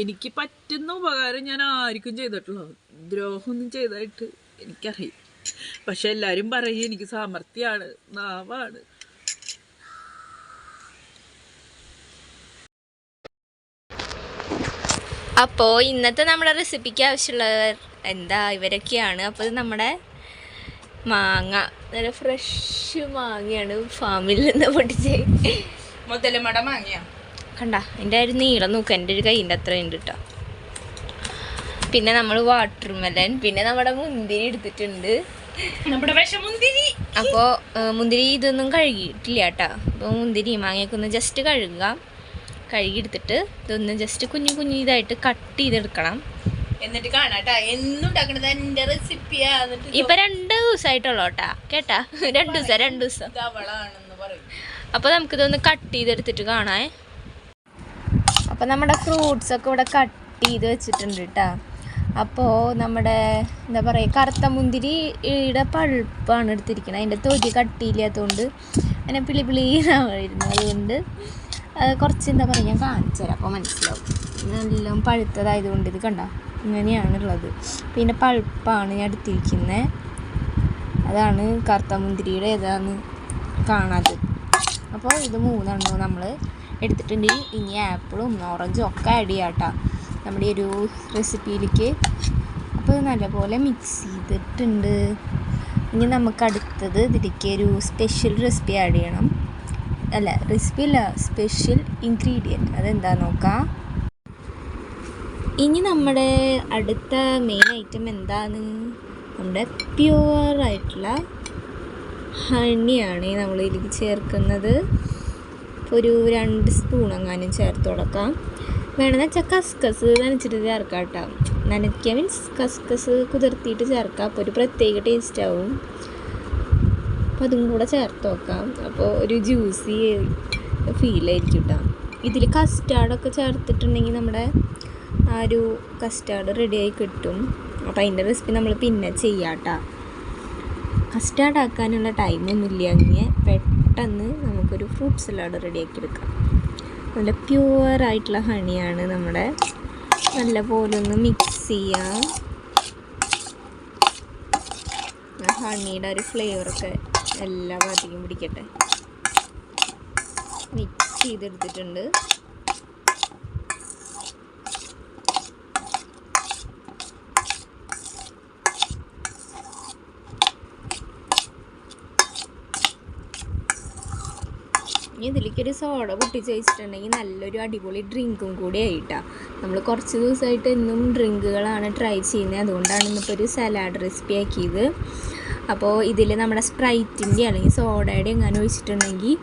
എനിക്ക് പറ്റുന്ന ഉപകാരം ഞാൻ ആർക്കും ചെയ്തിട്ടുള്ളത് ദ്രോഹമൊന്നും ചെയ്തായിട്ട് എനിക്കറിയാം പക്ഷെ എല്ലാരും പറയും എനിക്ക് സാമർഥ്യമാണ് നാവാണ്. അപ്പോൾ ഇന്നത്തെ നമ്മുടെ റെസിപ്പിക്ക് ആവശ്യമുള്ളവർ എന്താ? ഇവരൊക്കെയാണ്. അപ്പോൾ നമ്മുടെ മാങ്ങ. നല്ല ഫ്രഷ് മാങ്ങയാണ് ഫാമിൽ നിന്ന് പൊട്ടിച്ച് മുതലമട മാങ്ങിയ? കണ്ട എന്റെ ഒരു നീളം നോക്കുക എന്റെ ഒരു കൈയിന്റെ അത്ര ഉണ്ട് കേട്ടോ പിന്നെ നമ്മൾ വാട്ടർ മെലൻ പിന്നെ നമ്മുടെ മുന്തിരി എടുത്തിട്ടുണ്ട്. നമ്മുടെ മുന്തിരി. അപ്പോൾ മുന്തിരി ഇതൊന്നും കഴുകിയിട്ടില്ല കേട്ടോ അപ്പോൾ മുന്തിരി മാങ്ങയൊക്കെ ഒന്ന് ജസ്റ്റ് കഴുകുക കഴുകിയെടുത്തിട്ട് ഇതൊന്ന് ജസ്റ്റ് കുഞ്ഞു കുഞ്ഞു ഇതായിട്ട് കട്ട് ചെയ്തെടുക്കണം. എന്നിട്ട് കാണാട്ടാ എന്നും ഉണ്ടാക്കണത് എന്റെ റെസിപ്പിയാ എന്നിട്ട് ഇപ്പൊ രണ്ട് ദിവസമായിട്ടുള്ളൂ കേട്ടാ കേട്ടാ? രണ്ട് ദിവസം രണ്ട് ദിവസം. അപ്പൊ നമുക്കിതൊന്ന് കട്ട് ചെയ്തെടുത്തിട്ട് കാണാം അപ്പോൾ നമ്മുടെ ഫ്രൂട്ട്സ് ഒക്കെ ഇവിടെ കട്ട് ചെയ്ത് വെച്ചിട്ടുണ്ട് കേട്ടോ അപ്പോൾ നമ്മുടെ എന്താ പറയുക കറുത്ത മുന്തിരിയുടെ പഴുപ്പാണ് എടുത്തിരിക്കുന്നത് അതിന്റെ തൊലി കട്ടിയില്ലാത്തതുകൊണ്ട് അങ്ങനെ പിളി പിളി വരുന്നു. അതുകൊണ്ട് അത് കുറച്ച് എന്താ പറയുക ഞാൻ കാണിച്ചു തരാം. അപ്പോൾ മനസ്സിലാവും. എല്ലാം പഴുത്തതായതുകൊണ്ട് ഇത് കണ്ടോ? ഇങ്ങനെയാണുള്ളത്. പിന്നെ പഴുപ്പാണ് ഞാൻ എടുത്തിരിക്കുന്നത് അതാണ് കറുത്ത മുന്തിരിയുടെ ഏതാണ് കാണാത്തത്. അപ്പോൾ ഇത് മൂന്നെണ്ണോ നമ്മൾ എടുത്തിട്ടുണ്ട് ഇനി ആപ്പിളും ഓറഞ്ചും ഒക്കെ ആഡ് ചെയ്യാം കേട്ടോ. നമ്മുടെ ഒരു റെസിപ്പിയിലേക്ക് അപ്പോൾ നല്ലപോലെ മിക്സ് ചെയ്തിട്ടുണ്ട്. ഇനി നമുക്ക് അടുത്തത് ഇതിലേക്ക് ഒരു സ്പെഷ്യൽ റെസിപ്പി ആഡ് ചെയ്യണം. അല്ല റെസിപ്പി അല്ല സ്പെഷ്യൽ ഇൻഗ്രീഡിയന്റ് അതെന്താ നോക്കാം? ഇനി നമ്മുടെ അടുത്ത മെയിൻ ഐറ്റം എന്താണ് നമ്മുടെ പ്യുവർ ആയിട്ടുള്ള ഹണിയാണ് നമ്മൾ ഇതിലേക്ക് ചേർക്കുന്നത്. ഒരു രണ്ട് സ്പൂൺ എങ്ങാനും ചേർത്ത് കൊടുക്കാം. വേണമെന്ന് വെച്ചാൽ കസ്കസ് നനച്ചിട്ട് ചേർക്കാം കേട്ടോ നനയ്ക്കുക മീൻസ് കസ്കസ് കുതിർത്തിയിട്ട് ചേർക്കാം. അപ്പോൾ ഒരു പ്രത്യേക ടേസ്റ്റ് ആവും. അപ്പോൾ അതും കൂടെ ചേർത്ത് നോക്കാം. അപ്പോൾ ഒരു ജ്യൂസി ഫീലായിരിക്കും കേട്ടോ ഇതിൽ കസ്റ്റാർഡൊക്കെ ചേർത്തിട്ടുണ്ടെങ്കിൽ നമ്മുടെ ആ ഒരു കസ്റ്റാർഡ് റെഡിയായി കിട്ടും. അപ്പോൾ അതിന്റെ റെസിപ്പി നമ്മൾ പിന്നെ ചെയ്യാം കേട്ടോ കസ്റ്റാർഡ് ആക്കാനുള്ള ടൈമൊന്നുമില്ല അങ്ങനെ പെട്ടെന്ന് നമുക്കൊരു ഫ്രൂട്ട് സലാഡ് റെഡിയാക്കി എടുക്കാം നല്ല പ്യുവറായിട്ടുള്ള ഹണിയാണ് നമ്മുടെ. നല്ല പോലെ ഒന്ന് മിക്സ് ചെയ്യാം. ഹണിയുടെ ഒരു ഫ്ലേവറൊക്കെ എല്ലാ ഭാഗത്തേക്കും പിടിക്കട്ടെ. മിക്സ് ചെയ്തെടുത്തിട്ടുണ്ട്. ഇനി ഇതിലേക്കൊരു സോഡ പൊട്ടിച്ച് വെച്ചിട്ടുണ്ടെങ്കിൽ നല്ലൊരു അടിപൊളി ഡ്രിങ്കും കൂടി ആയിട്ടാ. നമ്മൾ കുറച്ച് ദിവസമായിട്ട് എന്നും ഡ്രിങ്കുകളാണ് ട്രൈ ചെയ്യുന്നത്. അതുകൊണ്ടാണ് ഇന്നിപ്പോൾ ഒരു സലാഡ് റെസിപ്പി ആക്കിയത്. അപ്പോൾ ഇതിൽ നമ്മുടെ സ്പ്രൈറ്റിന്റെ അല്ലെങ്കിൽ സോഡയുടെ എങ്ങനെ ഒഴിച്ചിട്ടുണ്ടെങ്കിൽ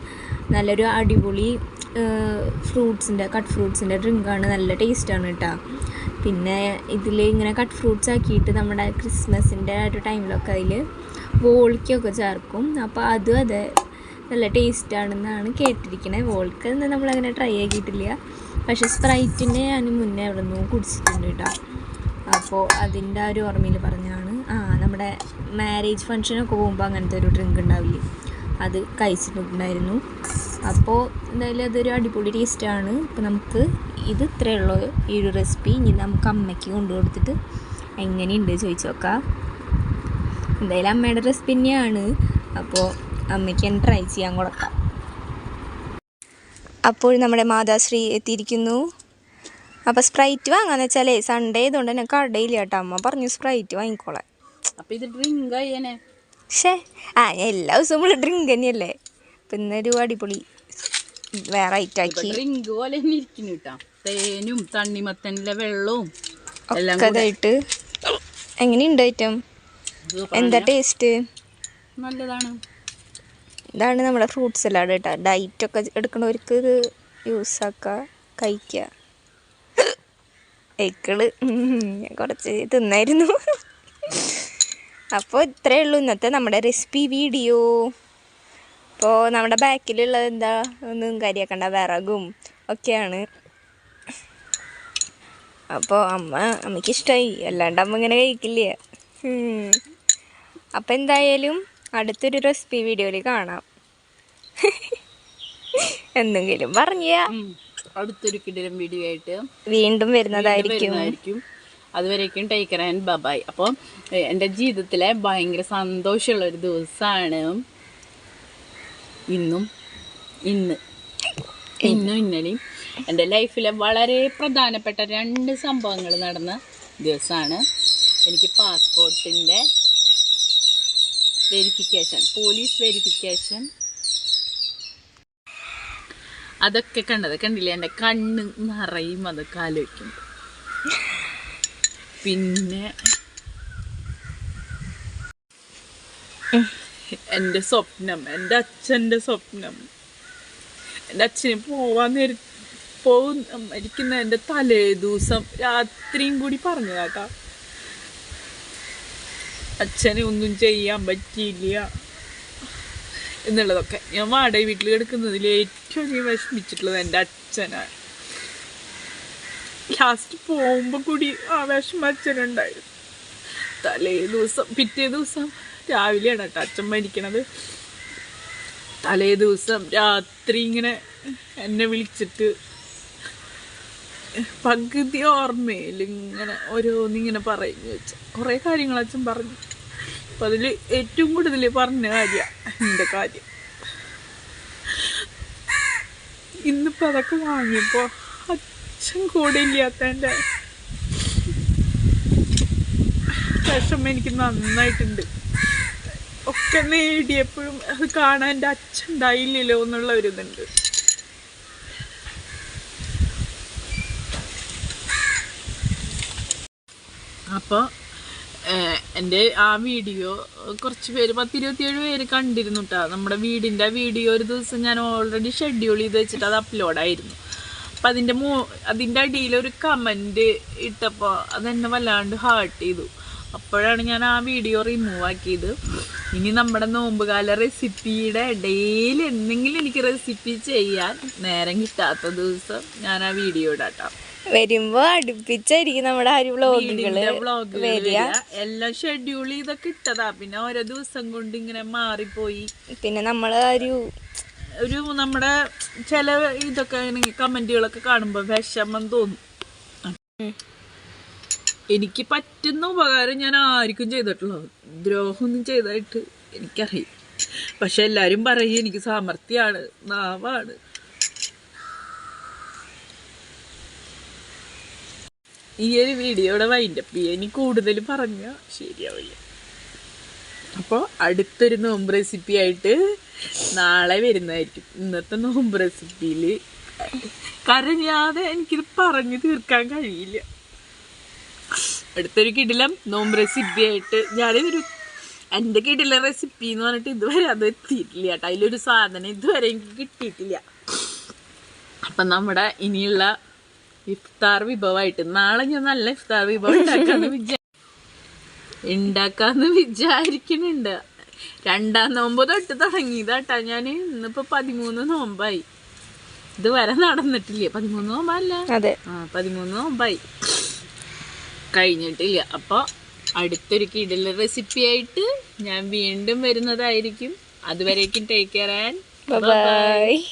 നല്ലൊരു അടിപൊളി ഫ്രൂട്ട്സിന്റെ കട്ട് ഫ്രൂട്ട്സിന്റെ ഡ്രിങ്കാണ്. നല്ല ടേസ്റ്റാണ് കേട്ടോ. പിന്നെ ഇതിൽ ഇങ്ങനെ കട്ട് ഫ്രൂട്ട്സ് ആക്കിയിട്ട് നമ്മുടെ ക്രിസ്മസിന്റെ ഒരു ടൈമിലൊക്കെ അതിൽ വോളിക്കൊക്കെ ചേർക്കും. അപ്പോൾ അതും അതെ നല്ല ടേസ്റ്റ് ആണെന്നാണ് കേട്ടിരിക്കുന്നത് വോൾക്ക് നമ്മളങ്ങനെ ട്രൈ ആക്കിയിട്ടില്ല പക്ഷേ സ്പ്രൈറ്റിന്റെ ഞാൻ മുന്നേ അവിടെ നിന്നും കുടിച്ചിട്ടുണ്ട് കേട്ടോ അപ്പോൾ അതിന്റെ ആ ഒരു ഓർമ്മയിൽ പറഞ്ഞാണ് ആ നമ്മുടെ മാരേജ് ഫങ്ഷനൊക്കെ പോകുമ്പോൾ അങ്ങനത്തെ ഒരു ഡ്രിങ്ക് ഉണ്ടാവില്ലേ? അത് കഴിച്ചിട്ടുണ്ടായിരുന്നു. അപ്പോൾ എന്തായാലും അതൊരു അടിപൊളി ടേസ്റ്റാണ് അപ്പോൾ നമുക്ക് ഇത് ഇത്രയേ ഉള്ളൂ. ഈ ഒരു റെസിപ്പി ഇനി നമുക്ക് അമ്മയ്ക്ക് കൊണ്ടു കൊടുത്തിട്ട് എങ്ങനെയുണ്ട് ചോദിച്ചു നോക്കാം. എന്തായാലും അമ്മയുടെ റെസിപ്പി തന്നെയാണ്. അപ്പോൾ അമ്മയ്ക്ക് ട്രൈ ചെയ്യാൻ കൊടുക്കാം. അപ്പോൾ നമ്മുടെ മാതാശ്രീ എത്തിയിരിക്കുന്നു. അപ്പോൾ സ്പ്രൈറ്റ് വാങ്ങാന്ന് വെച്ചാലേ സൺഡേ ആയതുകൊണ്ട് തന്നെ കടയില്ല കേട്ടോ അമ്മ. പറഞ്ഞു സ്പ്രൈറ്റ് വാങ്ങിക്കോളെ അപ്പോൾ ഇത് ഡ്രിങ്ക് ആ എല്ലാ ദിവസവും നമ്മൾ ഡ്രിങ്ക് തന്നെയല്ലേ? പിന്നെ ഒരു അടിപൊളി വേറെ ഐറ്റാക്കി ഡ്രിങ്ക് പോലെ തന്നെ ഇരിക്കുന്നു കേട്ടാ. തേനും തണ്ണിമത്തനിലെ വെള്ളവും ഒക്കെ ഇതായിട്ട്. എങ്ങനെയുണ്ട് ഐറ്റം എന്താ ടേസ്റ്റ് നല്ലതാണ്. ഇതാണ് നമ്മുടെ ഫ്രൂട്ട് സലാഡ് കേട്ടോ ഡയറ്റൊക്കെ എടുക്കണവർക്ക് ഇത് യൂസ് ആക്കുക കഴിക്കുക എക്കൾ ഞാൻ കുറച്ച് തിന്നായിരുന്നു. അപ്പോൾ ഇത്രയേ ഉള്ളൂ ഇന്നത്തെ നമ്മുടെ റെസിപ്പി വീഡിയോ അപ്പോൾ നമ്മുടെ ബാക്കിലുള്ളത് എന്താ? ഒന്നും കാര്യമാക്കണ്ട വിറകും ഒക്കെയാണ്. അപ്പോൾ അമ്മ അമ്മയ്ക്ക് ഇഷ്ടമായി അല്ലാണ്ട് അമ്മ ഇങ്ങനെ കഴിക്കില്ല. അപ്പം എന്തായാലും അടുത്തൊരു റെസിപ്പി വീഡിയോയിൽ കാണാം. എന്തെങ്കിലും പറഞ്ഞ. അടുത്തൊരു കിടിലം വീഡിയോ ആയിട്ട് വീണ്ടും വരുന്നതായിരിക്കും. വരുന്നതായിരിക്കും. അതുവരേക്കും ടേക്കർ ആൻഡ് ബബായ് അപ്പോൾ എന്റെ ജീവിതത്തിലെ ഭയങ്കര സന്തോഷമുള്ള ഒരു ദിവസമാണ് ഇന്നും ഇന്ന്. ഇന്നും ഇന്നലെയും. എന്റെ ലൈഫിലെ വളരെ പ്രധാനപ്പെട്ട രണ്ട് സംഭവങ്ങൾ നടന്ന ദിവസമാണ് എനിക്ക് പാസ്പോർട്ടിന്റെ വെരിഫിക്കേഷൻ പോലീസ് വെരിഫിക്കേഷൻ അതൊക്കെ കണ്ടത് കണ്ടില്ലേ? എന്റെ കണ്ണ് നിറയും അതൊക്കെ ആലോചിക്കുമ്പോൾ പിന്നെ എന്റെ സ്വപ്നം എന്റെ അച്ഛന്റെ സ്വപ്നം. എന്റെ അച്ഛന് പോവാൻ നേരി പോകുന്ന മരിക്കുന്ന എന്റെ തലേ ദിവസം രാത്രിയും കൂടി പറഞ്ഞു കേട്ടോ. അച്ഛനെ ഒന്നും ചെയ്യാൻ പറ്റിയില്ല എന്നുള്ളതൊക്കെ. ഞാൻ വാടക വീട്ടിൽ കിടക്കുന്നതിൽ ഏറ്റവും അധികം വിഷമിച്ചിട്ടുള്ളത് എന്റെ അച്ഛനാണ്. ലാസ്റ്റ് പോകുമ്പോൾ കൂടി ആ വിഷമ അച്ഛനുണ്ടായിരുന്നു. തലേ ദിവസം പിറ്റേ ദിവസം രാവിലെയാണ് കേട്ടോ അച്ഛൻ മരിക്കണത്. തലേ ദിവസം രാത്രി ഇങ്ങനെ എന്നെ വിളിച്ചിട്ട് പകുതി ഓർമ്മയിൽ ഇങ്ങനെ ഓരോന്നിങ്ങനെ പറയുന്നു വെച്ച. കുറേ കാര്യങ്ങൾ അച്ഛൻ പറഞ്ഞു. അപ്പം അതിൽ ഏറ്റവും കൂടുതൽ പറഞ്ഞ കാര്യം എന്റെ കാര്യം. ഇന്നിപ്പോൾ അതൊക്കെ വാങ്ങിയപ്പോൾ അച്ഛൻ കൂടെ ഇല്ലാത്തതിന്റെ വിഷമം എനിക്ക് നന്നായിട്ടുണ്ട്. ഒക്കെ നേടിയപ്പോഴും അത് കാണാൻ എന്റെ അച്ഛൻ ഉണ്ടായില്ലല്ലോ എന്നുള്ള ഒരു ഇതുണ്ട്. അപ്പോൾ എന്റെ ആ വീഡിയോ കുറച്ച് പേര് പത്തിരുപത്തിയേഴ് പേര് കണ്ടിരുന്നു കേട്ടോ നമ്മുടെ വീടിന്റെ വീഡിയോ ഒരു ദിവസം ഞാൻ ഓൾറെഡി ഷെഡ്യൂൾ ചെയ്ത് വെച്ചിട്ട് അത് അപ്ലോഡായിരുന്നു അപ്പം അതിന്റെ മൂ അതിന്റെ അടിയിൽ ഒരു കമന്റ് ഇട്ടപ്പോൾ അതെന്നെ വല്ലാണ്ട് ഹാർട്ട് ചെയ്തു. അപ്പോഴാണ് ഞാൻ ആ വീഡിയോ റിമൂവ് ആക്കിയത്. ഇനി നമ്മുടെ നോമ്പുകാല റെസിപ്പിയുടെ ഇടയിൽ എന്തെങ്കിലും എനിക്ക് റെസിപ്പി ചെയ്യാൻ നേരം കിട്ടാത്ത ദിവസം ഞാൻ ആ വീഡിയോ ഇടാട്ടോ വരുമ്പോ അടുപ്പിച്ചായിരിക്കും നമ്മുടെ ആ ഒരു വ്ളോഗുകൾ വരിക. എല്ലാം ഷെഡ്യൂൾ ചെയ്തൊക്കെ ഇട്ടതാ. പിന്നെ ഓരോ ദിവസം കൊണ്ട് ഇങ്ങനെ മാറിപ്പോയി. പിന്നെ നമ്മൾ ഒരു ഒരു നമ്മുടെ ചില ഇതൊക്കെ കമന്റുകളൊക്കെ കാണുമ്പോൾ വിഷമം തോന്നും. എനിക്ക് പറ്റുന്ന ഉപകാരം ഞാൻ ആർക്കും ചെയ്തിട്ടുള്ളൂ ദ്രോഹമൊന്നും ചെയ്തായിട്ട് എനിക്കറിയാം പക്ഷെ എല്ലാരും പറയും എനിക്ക് സാമർഥ്യമാണ് നാവാണ്. ഈ ഒരു വീഡിയോയുടെ വൈൻഡപ്പ് ഇനി കൂടുതൽ പറഞ്ഞ ശരിയാവില്ല. അപ്പോൾ അടുത്തൊരു നോമ്പ് റെസിപ്പി ആയിട്ട് നാളെ വരുന്നതായിരിക്കും. ഇന്നത്തെ നോമ്പ് റെസിപ്പിയിൽ കരഞ്ഞാതെ എനിക്കിത് പറഞ്ഞു തീർക്കാൻ കഴിയില്ല. അടുത്തൊരു കിടിലം നോമ്പ് റെസിപ്പി ആയിട്ട് ഞാനിതൊരു എന്റെ കിടില റെസിപ്പി എന്ന് പറഞ്ഞിട്ട് ഇതുവരെ അത് എത്തിയിട്ടില്ല കേട്ടോ. അതിലൊരു സാധനം ഇതുവരെ എനിക്ക് കിട്ടിയിട്ടില്ല. അപ്പം നമ്മുടെ ഇനിയുള്ള ഇഫ്താർ വിഭവമായിട്ട് നാളെ ഞാൻ നല്ല ഇഫ്താർ വിഭവം ഉണ്ടാക്കാന്ന് വിചാ ഉണ്ടാക്കാന്ന് വിചാരിക്കുന്നുണ്ട്. രണ്ടാം നോമ്പ് തൊട്ട് തുടങ്ങിയതാട്ടാ ഞാൻ ഇന്നിപ്പോ പതിമൂന്ന് നോമ്പായി. ഇതുവരെ നടന്നിട്ടില്ല. പതിമൂന്ന് നോമ്പല്ല. അതെ. ആ പതിമൂന്ന് നോമ്പായി. കഴിഞ്ഞിട്ടില്ല. അപ്പോൾ അടുത്തൊരു കിടല റെസിപ്പി ആയിട്ട് ഞാൻ വീണ്ടും വരുന്നതായിരിക്കും. അതുവരേക്കും ടേക്ക് കെയർ ആൻഡ് ബൈ